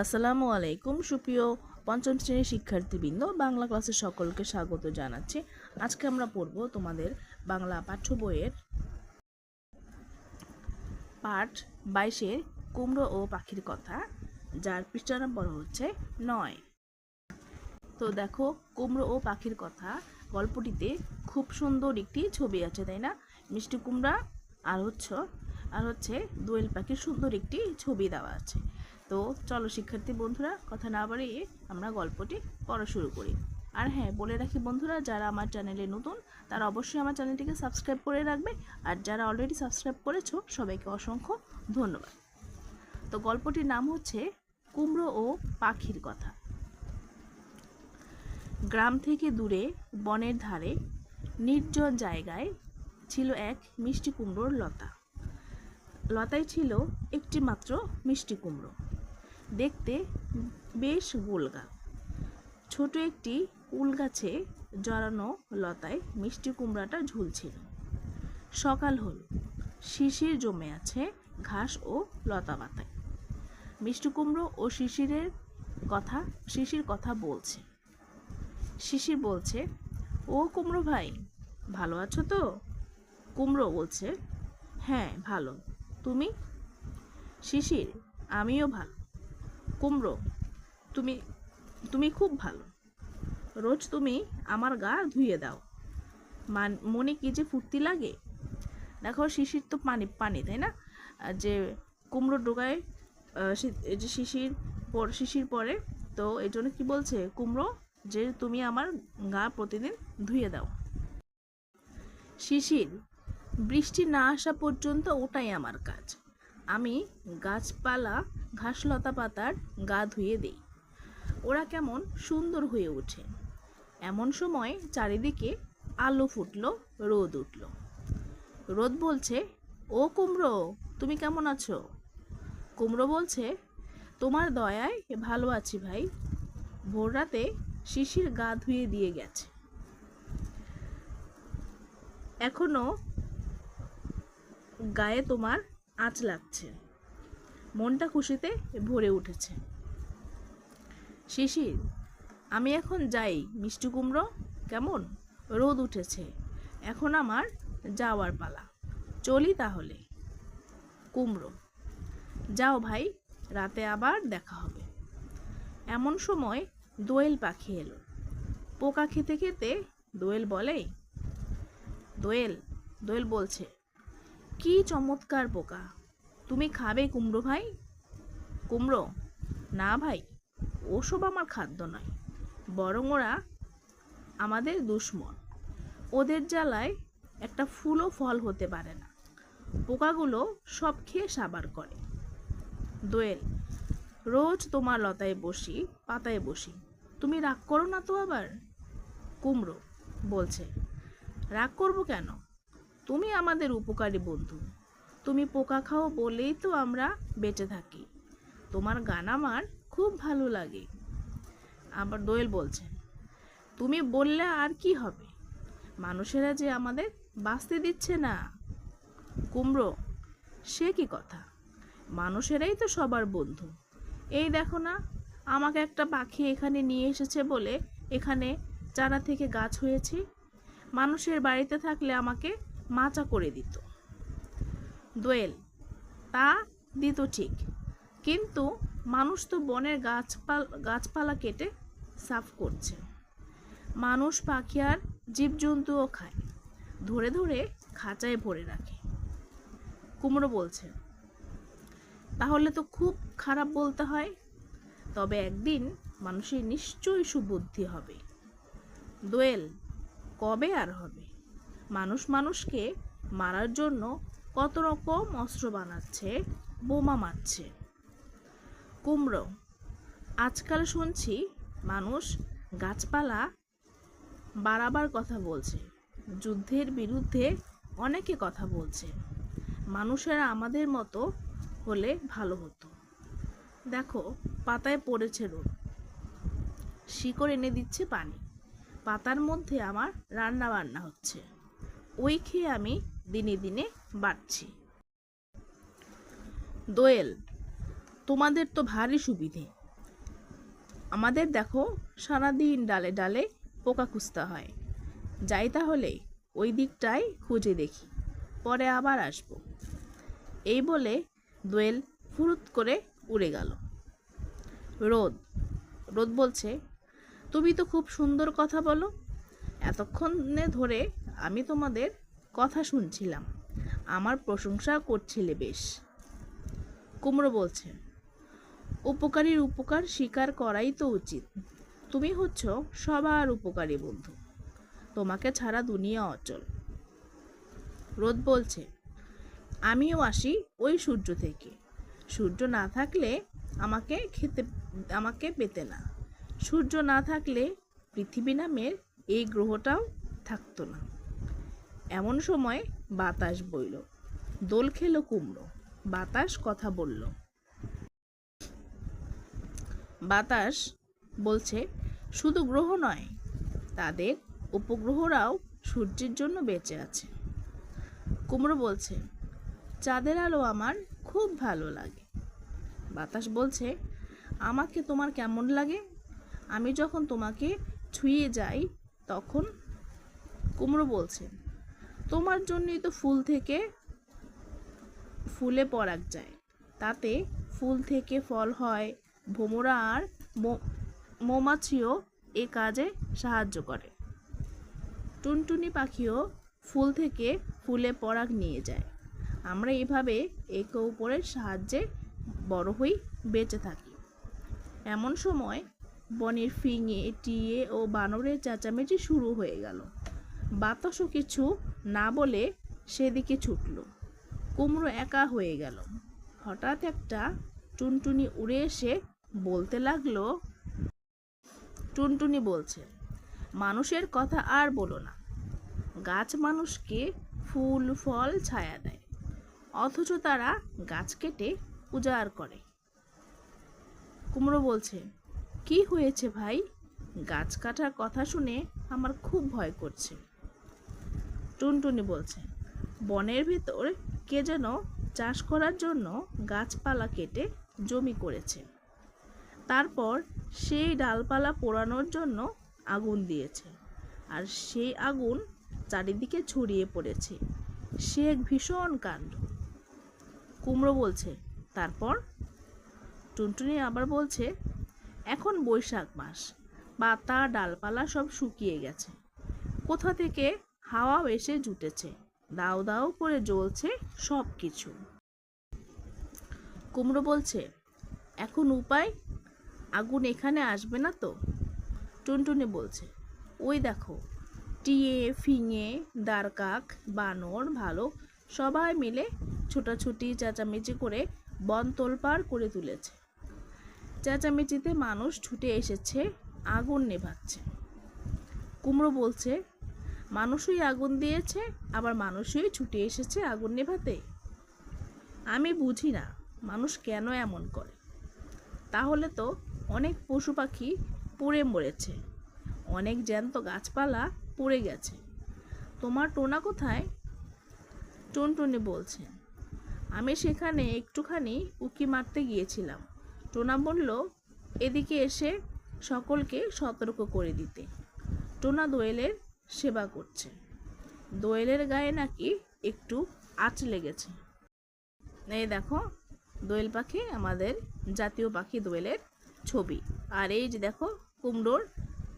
আসসালামু আলাইকুম। সুপ্রিয় পঞ্চম শ্রেণির শিক্ষার্থীবৃন্দ, বাংলা ক্লাসে সকলকে স্বাগত জানাচ্ছি। আজকে আমরা পড়ব তোমাদের বাংলা পাঠ্য বইয়ের পাঠ বাইশের কুমড়ো ও পাখির কথা, যার পৃষ্ঠা নম্বর হচ্ছে নয়। তো দেখো, কুমড়ো ও পাখির কথা গল্পটিতে খুব সুন্দর একটি ছবি আছে, তাই না? মিষ্টি কুমড়া আর হচ্ছে আর হচ্ছে দোয়েল পাখির সুন্দর একটি ছবি দেওয়া আছে। তো চলো শিক্ষার্থী বন্ধুরা, কথা না বাড়িয়ে আমরা গল্পটি পড়া শুরু করি। আর হ্যাঁ বলে রাখি বন্ধুরা, যারা আমার চ্যানেলে নতুন, তারা অবশ্যই আমার চ্যানেলটিকে সাবস্ক্রাইব করে রাখবে। আর যারা অলরেডি সাবস্ক্রাইব করেছ, সবাইকে অসংখ্য ধন্যবাদ। তো গল্পটির নাম হচ্ছে কুমড়ো ও পাখির কথা। গ্রাম থেকে দূরে বনের ধারে নির্জন জায়গায় ছিল এক মিষ্টি কুমড়োর লতা। লতায় ছিল একটি মাত্র মিষ্টি কুমড়ো। দেখতে বেশ গোলগা ছোট একটি উল গাছে জড়ানো লতায় মিষ্টি কুমড়াটা ঝুলছিল। সকাল হল। শিশির জমে আছে ঘাস ও লতা পাতায়। মিষ্টি কুমড়ো ও শিশিরের কথা, শিশির কথা বলছে। শিশির বলছে, ও কুমড়ো ভাই, ভালো আছো তো? কুমড়ো বলছে হ্যাঁ ভালো। তুমি? শিশির, আমিও ভালো। কুমড়ো। তুমি তুমি খুব ভালো। রোজ তুমি আমার গা ধুয়ে দাও। মান, মনে কি যে ফুর্তি লাগে? দেখো শিশির তো পানি পানি, তাই না? যে কুমড়ো এই যে শিশির পর, শিশির পরে, তো এই জন্য কী বলছে? কুমড়ো যে তুমি আমার গা প্রতিদিন ধুয়ে দাও। শিশির, বৃষ্টি না আসা পর্যন্ত ওটাই আমার কাজ। আমি গাছপালা, ঘাসলতা পাতার গা ধুয়ে দিই। ওরা কেমন সুন্দর হয়ে ওঠে। এমন সময় চারিদিকে আলো ফুটলো, রোদ উঠল। রোদ বলছে, ও কুমড়ো, তুমি কেমন আছো? কুমড়ো বলছে, তোমার দয়ায় ভালো আছি ভাই। ভোর রাতে শিশির গা ধুয়ে দিয়ে গেছে। এখনও গায়ে তোমার আঁচ লাগছে। মনটা খুশিতে ভরে উঠেছে। শিশির, আমি এখন যাই, মিষ্টি কুমড়ো, কেমন? রোদ উঠেছে। এখন আমার যাওয়ার পালা। চলি তাহলে। কুমড়ো, যাও ভাই, রাতে আবার দেখা হবে। এমন সময় দোয়েল পাখি এলো। পোকা খেতে খেতে দোয়েল বলে, দোয়েল দোয়েল বলছে কি চমৎকার পোকা তুমি খাবে কুমড়ো ভাই? কুমড়ো? না ভাই, ওসব আমার খাদ্য নয়। বরং ওরা আমাদের দুশ্মন। ওদের জ্বালায় একটা ফুলও ফল হতে পারে না। পোকাগুলো সব খেয়ে সাবার করে। দোয়েল, রোজ তোমার লতায় বসি, পাতায় বসি। তুমি রাগ করো না তো আবার? কুমড়ো, বলছে, রাগ করব কেন? তুমি আমাদের উপকারী বন্ধু। তুমি পোকা খাও বলেই তো আমরা বেঁচে থাকি। তোমার গান আমার খুব ভালো লাগে। আবার দোয়েল বলছে তুমি বললে আর কি হবে? মানুষেরা যে আমাদের বাঁচতে দিচ্ছে না। কুমড়ো, সে কি কথা? মানুষেরাই তো সবার বন্ধু। এই দেখো না, আমাকে একটা পাখি এখানে নিয়ে এসেছে বলে এখানে চারা থেকে গাছ হয়েছে। মানুষের বাড়িতে থাকলে আমাকে মাচা করে দিত। দোয়েল, তা দিত ঠিক, কিন্তু মানুষ তো বনের গাছপাল গাছপালা কেটে সাফ করছে। মানুষ পাখি আর জীবজন্তুও খায়, ধরে ধরে খাঁচায় ভরে রাখে। কুমড়ো বলছে, তাহলে তো খুব খারাপ বলতে হয়, তবে একদিন মানুষের নিশ্চয়ই সুবুদ্ধি হবে। দোয়েল, কবে আর হবে? মানুষ মানুষকে মারার জন্য কত রকম অস্ত্র বানাচ্ছে, বোমা মারছে। কুমড়ো, আজকাল শুনছি মানুষ গাছপালা বাড়াবার কথা বলছে, যুদ্ধের বিরুদ্ধে অনেকে কথা বলছে। মানুষেরা আমাদের মতো হলে ভালো হতো। দেখো, পাতায় পড়েছে রোদ। শিকড় এনে দিচ্ছে পানি। পাতার মধ্যে আমার রান্না বান্না হচ্ছে। ওই খেয়ে আমি দিনে দিনে বাড়ছি। দোয়েল, তোমাদের তো ভারী সুবিধে। আমাদের দেখো, সারাদিন ডালে ডালে পোকা খুঁজতে হয়। যাই তাহলে, ওই দিকটাই খুঁজে দেখি, পরে আবার আসব। এই বলে দোয়েল ফুরুত করে উড়ে গেল। রোদ রোদ বলছে, তুমি তো খুব সুন্দর কথা বলো। এতক্ষণে ধরে আমি তোমাদের কথা শুনছিলাম। আমার প্রশংসা করছিলে বেশ। কুমড়ো বলছে, উপকারীর উপকার স্বীকার করাই তো উচিত। তুমি হচ্ছ সবার উপকারী বন্ধু। তোমাকে ছাড়া দুনিয়া অচল। রোদ বলছে, আমিও আসি ওই সূর্য থেকে। সূর্য না থাকলে আমাকে খেতে, আমাকে পেতে না। সূর্য না থাকলে পৃথিবী নামের এই গ্রহটাও থাকতো না। এমন সময় বাতাস বইল। দোল খেলো কুমড়ো। বাতাস কথা বলল। বাতাস বলছে, শুধু গ্রহ নয়, তাদের উপগ্রহরাও সূর্যের জন্য বেঁচে আছে। কুমড়ো বলছে, চাঁদের আলো আমার খুব ভালো লাগে। বাতাস বলছে, আমাকে তোমার কেমন লাগে? আমি যখন তোমাকে ছুঁয়ে যাই, তখন, কুমড়ো বলছে তোমার জন্যই তো ফুল থেকে ফুলে পরাগ যায়। তাতে ফুল থেকে ফল হয়, ভোমরা আর মৌমাছিও এ কাজে সাহায্য করে। টুনটুনি পাখিও ফুল থেকে ফুলে পরাগ নিয়ে যায়। আমরা এভাবে একে অপরের সাহায্যে বড় হই, বেঁচে থাকি। এমন সময় বনের ফিঙে, টিয়ে ও বানরের চেঁচামেচি শুরু হয়ে গেল। বাতাসও কিছু না বলে সেদিকে ছুটল। কুমড়ো একা হয়ে গেল। হঠাৎ একটা টুনটুনি উড়ে এসে বলতে লাগল, টুনটুনি বলছে, মানুষের কথা আর বলো না। গাছ মানুষকে ফুল, ফল, ছায়া দেয়। অথচ তারা গাছ কেটে উজাড় করে। কুমড়ো বলছে, কি হয়েছে ভাই? গাছ কাটার কথা শুনে আমার খুব ভয় করছে। টুনটুনি বলছে, বনের ভিতর কে যেন চাষ করার জন্য গাছপালা কেটে জমি করেছে। তারপর সেই ডালপালা পোড়ানোর জন্য আগুন দিয়েছে আর সেই আগুন চারিদিকে ছড়িয়ে পড়েছে। সে এক ভীষণ কাণ্ড। কুমড়ো বলছে, তারপর? টুনটুনি আবার বলছে, এখন বৈশাখ মাস পাতা ডালপালা সব শুকিয়ে গেছে। কোথা থেকে হাওয়া এসে জুটেছে। দাও দাও করে জ্বলছে সব কিছু কুমড়ো বলছে, এখন উপায়? আগুন এখানে আসবে না তো? টুনটুনি বলছে, ওই দেখো, টিয়ে, ফিঙে, দারকাক, বানর ভালো সবাই মিলে ছোটাছুটি, চেঁচামেচি করে বন তোলপাড় করে তুলেছে। চেঁচামেচিতে মানুষ ছুটে এসেছে, আগুন নেভাচ্ছে। কুমড়ো বলছে মানুষই আগুন দিয়েছে, আবার মানুষই ছুটে এসেছে আগুন নেভাতে। আমি বুঝি না মানুষ কেন এমন করে। তাহলে তো অনেক পশু পাখি পুড়ে মরেছে, অনেক জ্যান্ত গাছপালা পুড়ে গেছে। তোমার টোনা কোথায়? টুনটুনি বলছে। আমি সেখানে একটুখানি উকি মারতে গিয়েছিলাম। টোনা বলল, এদিকে এসে সকলকে সতর্ক করে দিতে। টোনা দোয়েলের সেবা করছে। দোয়েলের গায়ে নাকি একটু আঁচ লেগেছে। এই দেখো, দোয়েল পাখি আমাদের জাতীয় পাখি দোয়েলের ছবি। আর এই যে দেখো, কুমড়োর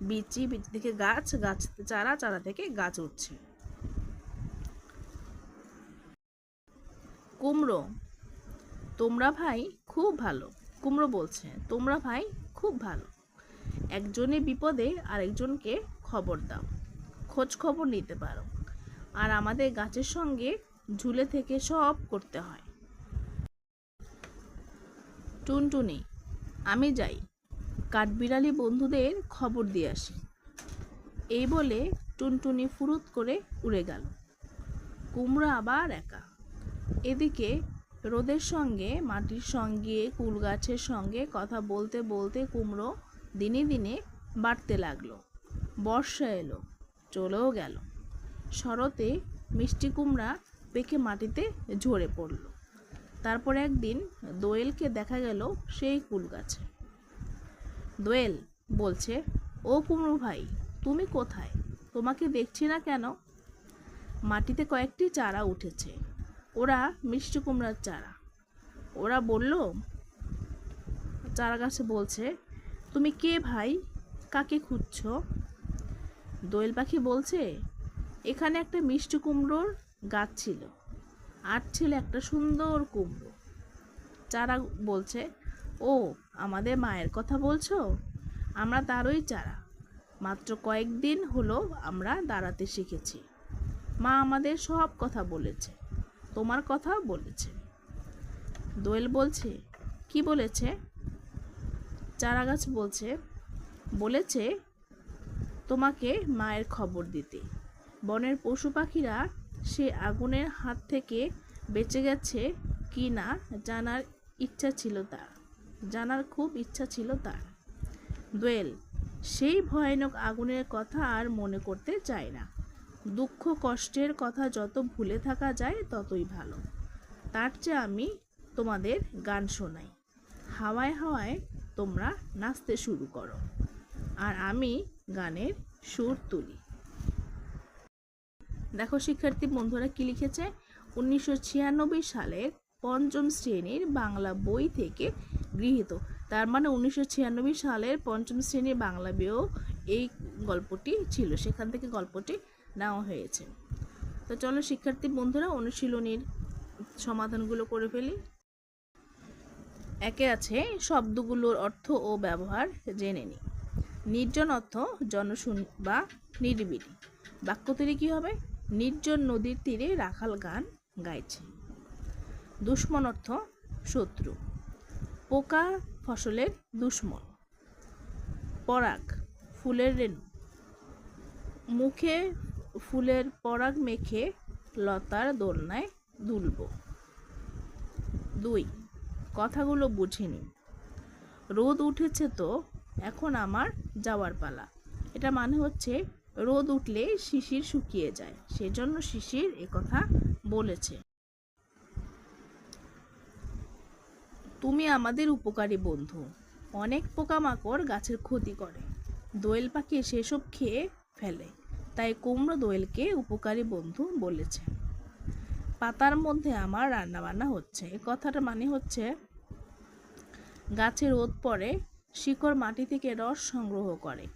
বিচি বিচি থেকে গাছ গাছ চারা চারা থেকে গাছ উঠছে। কুমড়ো, তোমরা ভাই খুব ভালো। কুমড়ো বলছে, তোমরা ভাই খুব ভালো। একজনে বিপদে আরেকজনকে খবর দাও। খোঁজ খবর নিতে পারো। আর আমাদের গাছের সঙ্গে ঝুলে থেকে সব করতে হয়। টুনটুনি, আমি যাই। কাঠবিড়ালি বন্ধুদের খবর দিয়ে আসি। এই বলে টুনটুনি ফুরুত করে উড়ে গেল। কুমড়ো আবার একা। এদিকে রোদের সঙ্গে, মাটির সঙ্গে, কুল গাছের সঙ্গে কথা বলতে বলতে কুমড়ো দিনে দিনে বাড়তে লাগল। বর্ষা এলো। চলেও গেল। শরতে মিষ্টি কুমড়া পেকে মাটিতে ঝরে পড়ল। তারপর একদিন দোয়েলকে দেখা গেল সেই কুল গাছে। দোয়েল বলছে, ও কুমড়ো ভাই, তুমি কোথায়? তোমাকে দেখছি না কেন? মাটিতে কয়েকটি চারা উঠেছে। ওরা মিষ্টি কুমড়ার চারা। ওরা বলল, চারা গাছে বলছে, তুমি কে ভাই? কাকে খুঁজছো? দোয়েল পাখি বলছে, এখানে একটা মিষ্টি কুমড়োর গাছ ছিল। আর ছিল একটা সুন্দর কুমড়ো। চারা বলছে, ও, আমাদের মায়ের কথা বলছো? আমরা তারই চারা। মাত্র কয়েকদিন হলো আমরা দাঁড়াতে শিখেছি। মা আমাদের সব কথা বলেছে, তোমার কথা বলেছে। দোয়েল বলছে, কি বলেছে? চারা গাছ বলছে, বলেছে তোমাকে মায়ের খবর দিতে। বনের পশু পাখিরা সে আগুনের হাত থেকে বেঁচে গেছে কি না জানার ইচ্ছা ছিল তার। জানার খুব ইচ্ছা ছিল তার। দোয়েল, সেই ভয়ানক আগুনের কথা আর মনে করতে চায় না। দুঃখ কষ্টের কথা যত ভুলে থাকা যায় ততই ভালো। তার চেয়ে আমি তোমাদের গান শোনাই। হাওয়ায় হাওয়ায় তোমরা নাচতে শুরু করো। আর আমি গানের সুর তুলি। দেখো শিক্ষার্থী বন্ধুরা কি লিখেছে? উনিশশো ছিয়ানব্বই সালের পঞ্চম শ্রেণির বাংলা বই থেকে গৃহীত। তার মানে উনিশশো ছিয়ানব্বই সালের পঞ্চম শ্রেণির বাংলা বইও এই গল্পটি ছিল। সেখান থেকে গল্পটি নেওয়া হয়েছে। তো চলো শিক্ষার্থী বন্ধুরা অনুশীলনীর সমাধানগুলো করে ফেলি। একে আছে শব্দগুলোর অর্থ ও ব্যবহার জেনে নিই। নির্জন অর্থ জনশূন্য বা নিরিবিলি। বাক্য তৈরি কী হবে? নির্জন নদীর তীরে রাখাল গান গাইছে। দুশ্মন অর্থ শত্রু। পোকা ফসলের দুশ্মন। পরাগ ফুলের রেণু। মুখে ফুলের পরাগ মেখে লতার দোলনায় দুলব। দুই, কথাগুলো বুঝে নিন। রোদ উঠেছে তো এখন আমার যাওয়ার পালা। এটা মানে হচ্ছে রোদ উঠলে শিশির শুকিয়ে যায়, সেজন্য শিশির কথা বলেছে। তুমি আমাদের উপকারী বন্ধু। অনেক পোকামাকড় গাছের ক্ষতি করে। দোয়েল পাখি সেসব খেয়ে ফেলে, তাই কুমড়ো দোয়েলকে উপকারী বন্ধু বলেছে। পাতার মধ্যে আমার রান্নাবান্না হচ্ছে। এ কথাটা মানে হচ্ছে, গাছে রোদ পড়ে শিকড় মাটি থেকে রস সংগ্রহ করে।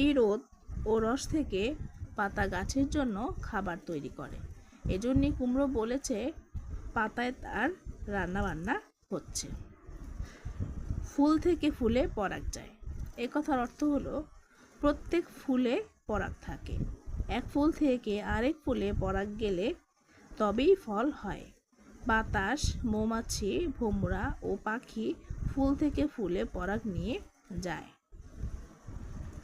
এই রোদ ও রস থেকে পাতা গাছের জন্য খাবার তৈরি করে। এজন্যই কুমড়ো বলেছে, পাতায় তার রান্নাবান্না হচ্ছে। ফুল থেকে ফুলে পরাগ যায়। এ কথার অর্থ হলো, প্রত্যেক ফুলে পরাগ থাকে। এক ফুল থেকে আরেক ফুলে পরাগ গেলে তবেই ফল হয়। বাতাস, মৌমাছি, ভোমরা ও পাখি ফুল থেকে ফুলে পরাগ নিয়ে যায়।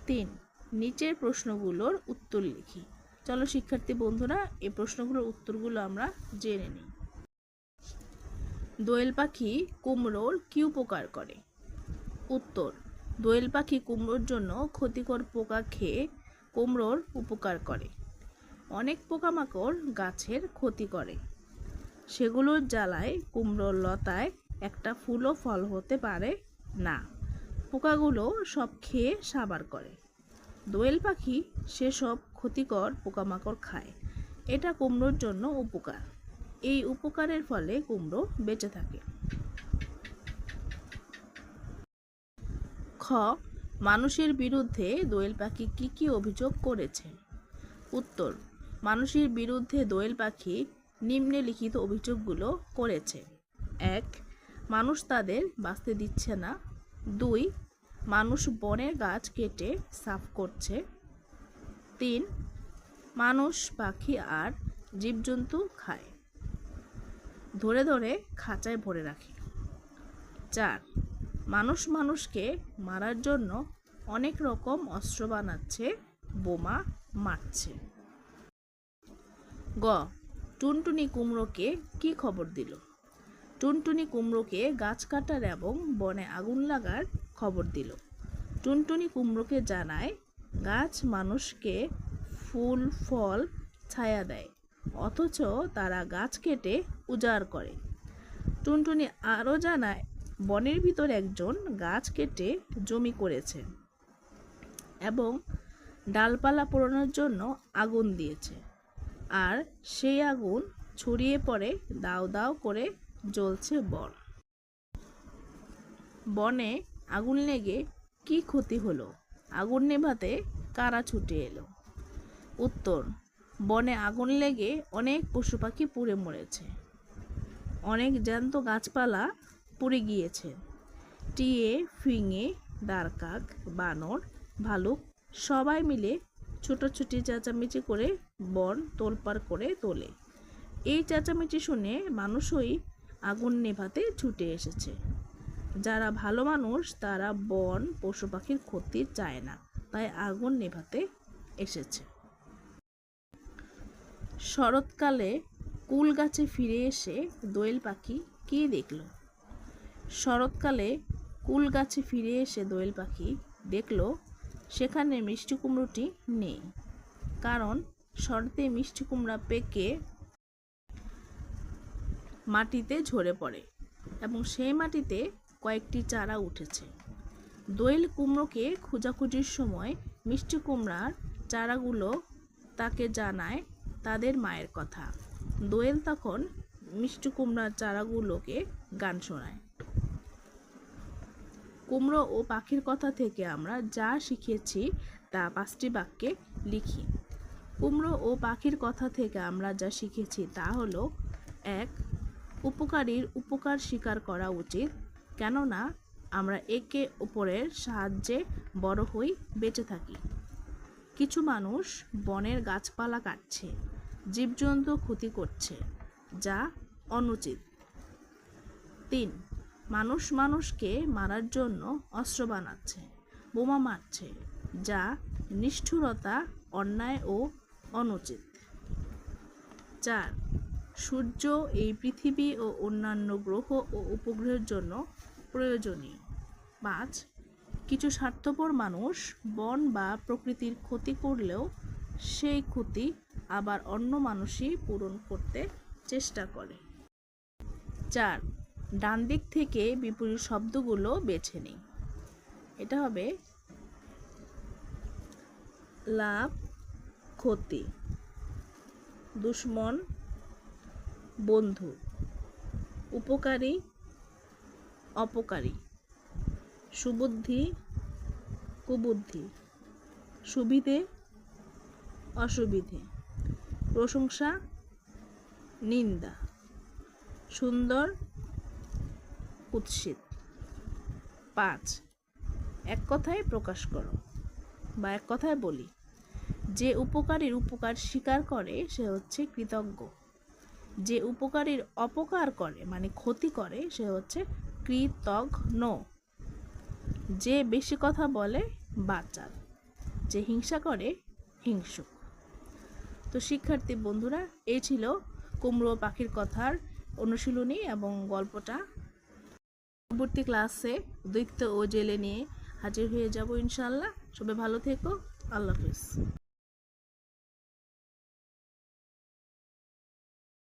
তিন, নিচের প্রশ্নগুলোর উত্তর লিখি। চলো শিক্ষার্থী বন্ধুরা এই প্রশ্নগুলোর উত্তরগুলো আমরা জেনে নিই। দোয়েল পাখি কুমড়োর কী উপকার করে? উত্তর, দোয়েল পাখি কুমড়োর জন্য ক্ষতিকর পোকা খেয়ে কুমড়োর উপকার করে। অনেক পোকামাকড় গাছের ক্ষতি করে। সেগুলোর জ্বালায় কুমড়োর লতায় একটা ফুলও ফল হতে পারে না। পোকাগুলো সব খেয়ে সাবার করে। দোয়েল পাখি সেসব ক্ষতিকর পোকামাকড় খায়। এটা কুমড়োর জন্য উপকার। এই উপকারের ফলে কুমড়ো বেঁচে থাকে। খ, মানুষের বিরুদ্ধে দোয়েল পাখি কি কি অভিযোগ করেছে? উত্তর, মানুষের বিরুদ্ধে দোয়েল পাখি নিম্নলিখিত অভিযোগগুলো করেছে। এক মানুষ তাদের বাঁচতে দিচ্ছে না। দুই, মানুষ বনের গাছ কেটে সাফ করছে। তিন, মানুষ, পাখি আর জীবজন্তু খায়। ধরে ধরে খাঁচায় ভরে রাখে। চার, মানুষ মানুষকে মারার জন্য অনেক রকম অস্ত্র বানাচ্ছে, বোমা মারছে। গ, টুনটুনি কুমড়োকে কি খবর দিল? টুনটুনি কুমড়োকে গাছ কাটার এবং বনে আগুন লাগার খবর দিল। টুনটুনি কুমড়োকে জানায়, গাছ মানুষকে ফুল, ফল, ছায়া দেয়, অথচ তারা গাছ কেটে উজাড় করে। টুনটুনি আরও জানায়, বনের ভিতর একজন গাছ কেটে জমি করেছে এবং ডালপালা পোড়ানোর জন্য আগুন দিয়েছে। আর সেই আগুন ছড়িয়ে পড়ে দাও দাও করে জ্বলছে বন। বনে আগুন লেগে কি ক্ষতি হলো? আগুন নেভাতে কারা ছুটে এলো? উত্তর, বনে আগুন লেগে অনেক পশু পাখি পুড়ে মরেছে। অনেক জ্যান্ত গাছপালা পুড়ে গিয়েছে। টিয়ে, ফিঙে, দারকাক, বানর, ভালুক সবাই মিলে ছোটাছুটি চেঁচামেচি করে বন তোলপাড় করে তোলে। এই চেঁচামেচি শুনে মানুষই আগুন নেভাতে ছুটে এসেছে। যারা ভালো মানুষ, তারা বন, পশু পাখির ক্ষতি চায় না, তাই আগুন নেভাতে এসেছে। শরৎকালে কুল গাছে ফিরে এসে দোয়েল পাখি কী দেখল? শরৎকালে কুল গাছে ফিরে এসে দোয়েল পাখি দেখল, সেখানে মিষ্টি কুমড়োটি নেই। কারণ শরতে মিষ্টি কুমড়া পেকে মাটিতে ঝরে পড়ে এবং সেই মাটিতে কয়েকটি চারা উঠেছে। দোয়েল কুমড়োকে খোঁজাখুঁজির সময় মিষ্টি কুমড়ার চারাগুলো তাকে জানায় তাদের মায়ের কথা। দোয়েল তখন মিষ্টি কুমড়ার চারাগুলোকে গান শোনায়। কুমড়ো ও পাখির কথা থেকে আমরা যা শিখেছি তা পাঁচটি বাক্যে লিখি। কুমড়ো ও পাখির কথা থেকে আমরা যা শিখেছি তা হলো, এক উপকারীর উপকার স্বীকার করা উচিত, কেননা আমরা একে অপরের সাহায্যে বড় হই, বেঁচে থাকি। কিছু মানুষ বনের গাছপালা কাটছে, জীবজন্তু ক্ষতি করছে, যা অনুচিত। তিন, মানুষ মানুষকে মারার জন্য অস্ত্র বানাচ্ছে, বোমা মারছে, যা নিষ্ঠুরতা, অন্যায় ও অনুচিত। চার সূর্য এই পৃথিবী ও অন্যান্য গ্রহ ও উপগ্রহের জন্য প্রয়োজনীয়। পাঁচ, কিছু স্বার্থপর মানুষ বন বা প্রকৃতির ক্ষতি করলেও সেই ক্ষতি আবার অন্য মানুষই পূরণ করতে চেষ্টা করে। চার, ডান দিক থেকে বিপরীত শব্দগুলো বেছে নিই। এটা হবে লাভ, ক্ষতি, দুশ্মন বন্ধু। উপকারী, অপকারী। সুবুদ্ধি, কুবুদ্ধি। সুবিধে, অসুবিধে। প্রশংসা, নিন্দা। সুন্দর, কুৎসিত। পাঁচ, এক কথায় প্রকাশ করো বা এক কথায় বলি। যে উপকারীর উপকার স্বীকার করে সে হচ্ছে কৃতজ্ঞ। যে উপকারীর অপকার করে মানে ক্ষতি করে, সে হচ্ছে কৃতঘ্ন। যে বেশি কথা বলে বাচাল যে হিংসা করে, হিংসুক। তো শিক্ষার্থী বন্ধুরা, এই ছিল কুমড়ো পাখির কথার অনুশীলনী এবং গল্পটা। পরবর্তী ক্লাসে দৈত্য ও জেলে নিয়ে হাজির হয়ে যাব ইনশাল্লাহ সবাই ভালো থেকো। আল্লাহ হাফিজ।